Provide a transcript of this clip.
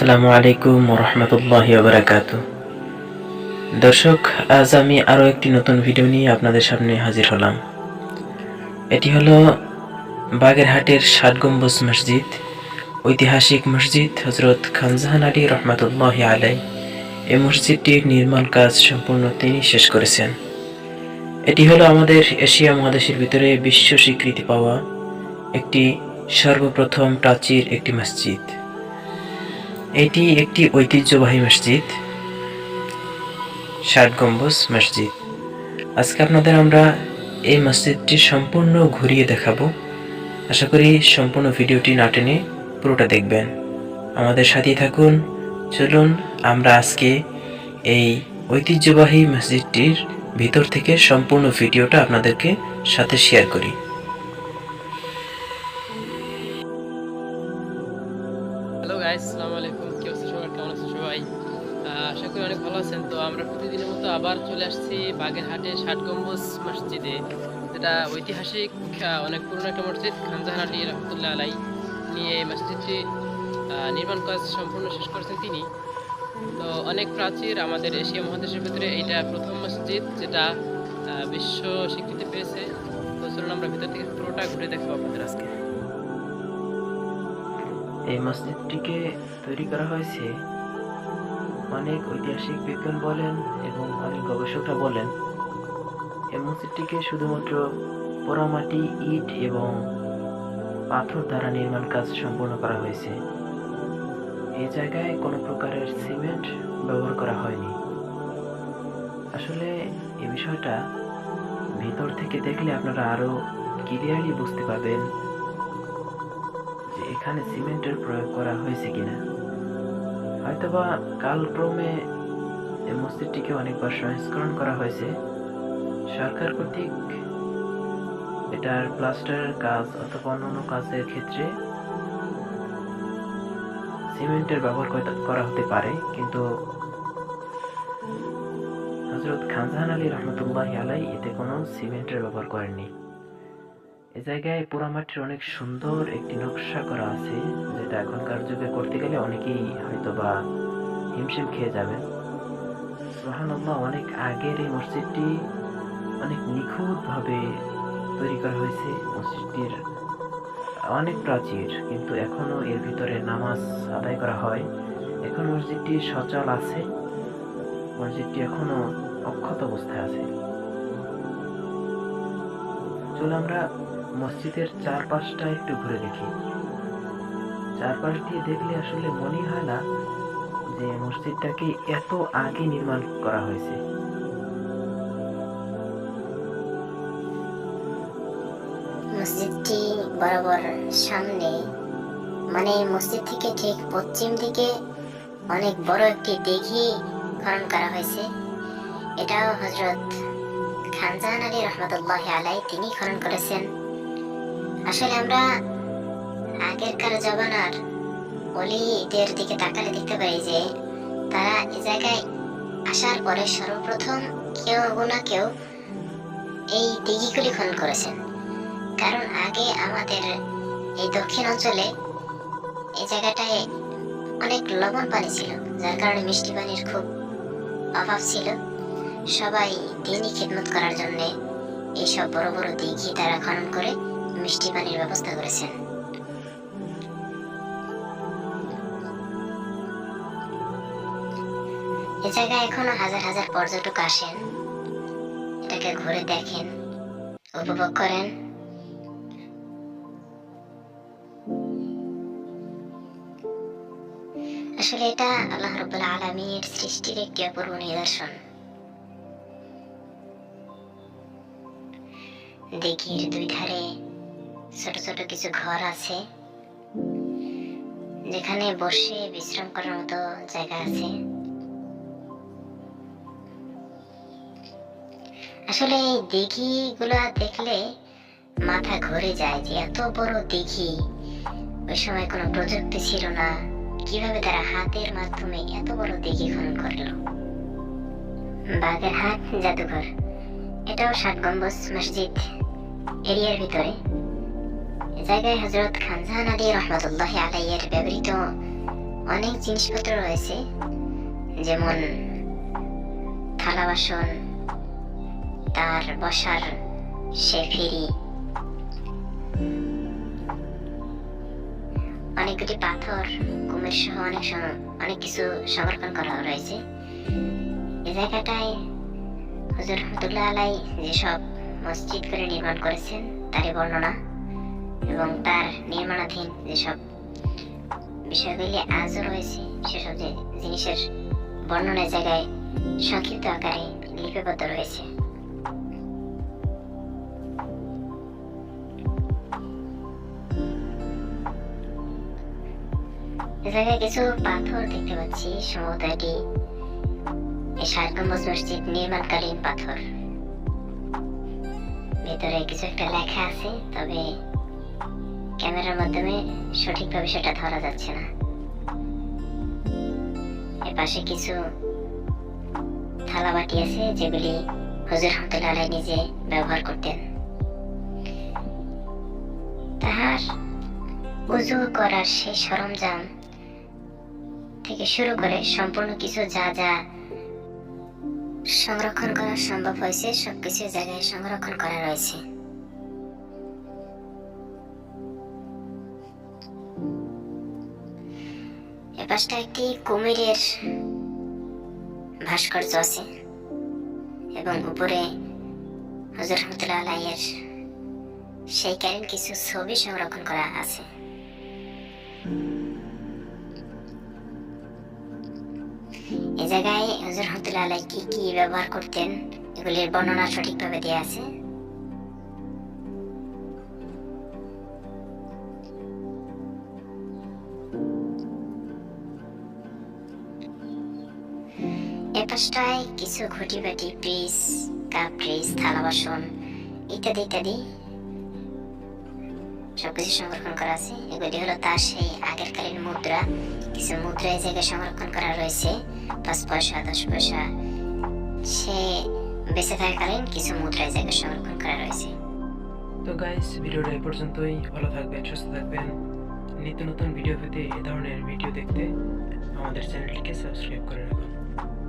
আসসালামু আলাইকুম রহমতুল্লাহ বারাকাত দর্শক, আজ আমি আরও একটি নতুন ভিডিও নিয়ে আপনাদের সামনে হাজির হলাম। এটি হলো বাগেরহাটের ষাট গম্বুজ মসজিদ, ঐতিহাসিক মসজিদ হজরত খানজাহান আলী রহমতুল্লাহ আলাই এই মসজিদটির নির্মাণ কাজ সম্পূর্ণ তিনি শেষ করেছেন। এটি হলো আমাদের এশিয়া মহাদেশের ভিতরে বিশ্ব স্বীকৃতি পাওয়া একটি সর্বপ্রথম প্রাচীর একটি মসজিদ। এটি একটি ঐতিহ্যবাহী মসজিদ, ষাট গম্বুজ মসজিদ। আজকে আপনাদের আমরা এই মসজিদটি সম্পূর্ণ ঘুরিয়ে দেখাবো। আশা করি সম্পূর্ণ ভিডিওটি না টেনে পুরোটা দেখবেন। আমাদের সাথেই থাকুন। চলুন আমরা আজকে এই ঐতিহ্যবাহী মসজিদটির ভিতর থেকে সম্পূর্ণ ভিডিওটা আপনাদেরকে সাথে শেয়ার করি। চলে আসছি বাগেরহাটে ষাট গম্বুজ মসজিদে। যেটা ঐতিহাসিক অনেক পুরনো একটা মসজিদ খানজাহান আলী রহমতুল্লাহ আলাই নিয়ে এই মসজিদটি নির্মাণ কাজ সম্পূর্ণ শেষ করেছেন তিনি। তো অনেক প্রাচীর আমাদের এশিয়া মহাদেশের ভিতরে এইটা প্রথম মসজিদ যেটা বিশ্ব স্বীকৃতি পেয়েছে। তো চলুন আমরা ভিতর থেকে পুরোটা ঘুরে দেখব আপনাদের আজকে। এই মসজিদটিকে তৈরি করা হয়েছে অনেক ঐতিহাসিক বিজ্ঞান বলেন এবং অনেক গবেষকরা বলেন এই মসজিদটিকে শুধুমাত্র পোড়ামাটি, ইট এবং পাথর দ্বারা নির্মাণ কাজ সম্পন্ন করা হয়েছে। এই জায়গায় কোনো প্রকারের সিমেন্ট ব্যবহার করা হয়নি। আসলে এই বিষয়টা ভিতর থেকে দেখলে আপনারা আরও ক্লিয়ারলি বুঝতে পারবেন যে এখানে সিমেন্টের প্রয়োগ করা হয়েছে কিনা। হয়তোবা কালক্রমে এই মসজিদটিকে অনেকবার সংস্করণ করা হয়েছে। সরকার কর্তৃক এটার প্লাস্টারের কাজ অথবা অন্যান্য কাজের ক্ষেত্রে সিমেন্টের ব্যবহার করা হতে পারে, কিন্তু হজরত খানজাহান আলী রহমতুল্লাহ আলাই এতে কোনো সিমেন্টের ব্যবহার করেননি। এ জায়গায় পোড়ামাটির অনেক সুন্দর একটি নকশা করা আছে, যেটা এখনকার যুগে করতে গেলে অনেকেই হয়তো বা হিমশিম খেয়ে যাবেন। সুবহানাল্লাহ, অনেক আগের এই মসজিদটি অনেক নিখুঁতভাবে তৈরি করা হয়েছে। মসজিদটির অনেক প্রাচীর, কিন্তু এখনও এর ভিতরে নামাজ আদায় করা হয়। এখন মসজিদটি সচল আছে। মসজিদটি এখনও অক্ষত অবস্থায় আছে। চলো আমরা মসজিদের চারপাশটা একটু ঘুরে দেখি। চারপাশ দিয়ে দেখলে আসলে মনে হয় না যে মসজিদটাকে এত আগে নির্মাণ করা হয়েছে। মসজিদটি বরাবর সামনে মানে মসজিদ থেকে ঠিক পশ্চিম দিকে অনেক বড় একটি দিঘি খনন করা হয়েছে। এটাও হজরত খানজাহান আলী রহমতুল্লাহ আলাই তিনি খনন করেছেন। আসলে আমরা আগেরকার জমানার অলিদের দিকে তাকালে দেখতে পাই যে তারা এ জায়গায় আসার পরে সর্বপ্রথম কেউ না কেউ এই দিঘিগুলি খনন করেছেন। কারণ আগে আমাদের এই দক্ষিণ অঞ্চলে এই জায়গাটায় অনেক লবণ পানি ছিল, যার কারণে মিষ্টি পানির খুব অভাব ছিল। সবাই দিনই খিদমত করার জন্যে এইসব বড় বড় দিঘি তারা খনন করে মিষ্টি পানির ব্যবস্থা করেছেন এ জায়গায় এখনও হাজার হাজার পর্যটক আসেন। এটাকে ঘুরে দেখেন, উপভোগ করেন। আসলে এটা আল্লাহ রব্বুল আলমীর সৃষ্টির একটি অপূর্ব নিদর্শন। দিঘির দুই ধারে ছোট ছোট কিছু ঘর আছে। যেখানে বসে বিশ্রাম করার মতো জায়গা আছে। আসলে এই দিঘি গুলা দেখলে মাথা ঘুরে যায় যে এত বড় দিঘি। ওই সময় কোনো প্রযুক্তি ছিল না। কীভাবে তারা হাতের মাধ্যমে এত বড় দিঘি খনন করল? বাগেরহাট জাদুঘর। এটাও ষাট গম্বুজ মসজিদ। এরিয়ার ভিতরে। জায়গায় হজরত খানজাহান আলী রহমতুল্লাহ আলাইয়ের ব্যবহৃত অনেক জিনিসপত্র রয়েছে যেমন থালা বাসন তার বসার সে ফিরি অনেকগুলি পাথর কুমির সহ অনেক অনেক কিছু সংরক্ষণ করা রয়েছে এই জায়গাটায় হুজুর রহমতুল্লাহ আলাই যেসব মসজিদ করে নির্মাণ করেছেন তারই বর্ণনা এবং তার নির্মাণাধীন যেসব বিষয়গুলি আজও রয়েছে, সেসব যে জিনিসের বর্ণনা জায়গায় সংক্ষিপ্ত আকারে লিপিবদ্ধ রয়েছে। জায়গায় কিছু পাথর দেখতে পাচ্ছি, সম্ভবত এটি ষাট মসজিদ নির্মাণকালীন পাথর। ভেতরে কিছু একটা লেখা আছে, তবে ক্যামেরার মাধ্যমে সঠিকভাবে সেটা ধরা যাচ্ছে না। এর পাশে কিছু থালা বাটি আছে, যেগুলি হুজুর রহমতুল্লাহ আলাই নিজে ব্যবহার করতেন। তাহার উজু করার সেই সরঞ্জাম থেকে শুরু করে সম্পূর্ণ কিছু যা যা সংরক্ষণ করা সম্ভব হয়েছে, সবকিছু জায়গায় সংরক্ষণ করা রয়েছে। এপাশটা একটি কুমিরের ভাস্কর্য আছে এবং উপরে হজর রহমতুল্লাহ আলাইয়ের কালীন কিছু ছবি সংরক্ষণ করা আছে। এ জায়গায় হজর রহমতুল্লাহ আলাই কি কি ব্যবহার করতেন, এগুলির বর্ণনা সঠিকভাবে দেওয়া আছে। কিছু ঘটি বাটি কাপ থালা বাসন ইত্যাদি ইত্যাদি সবকিছু সংরক্ষণ করা আছে। এগুলি হলো তার সেই আগের কালীন মুদ্রা। কিছু মুদ্রা এই জায়গায় সংরক্ষণ করা রয়েছে। পাঁচ পয়সা, দশ পয়সা। সে বেঁচে থাকাকালীন কিছু মুদ্রা এই জায়গায় সংরক্ষণ করা রয়েছে। তো গাইস ভিডিওটা এই পর্যন্তই। ভালো থাকবেন, সুস্থ থাকবেন। নিত্য নতুন ভিডিও পেতে এ ধরনের ভিডিও দেখতে আমাদের চ্যানেলটিকে সাবস্ক্রাইব করে রাখুন।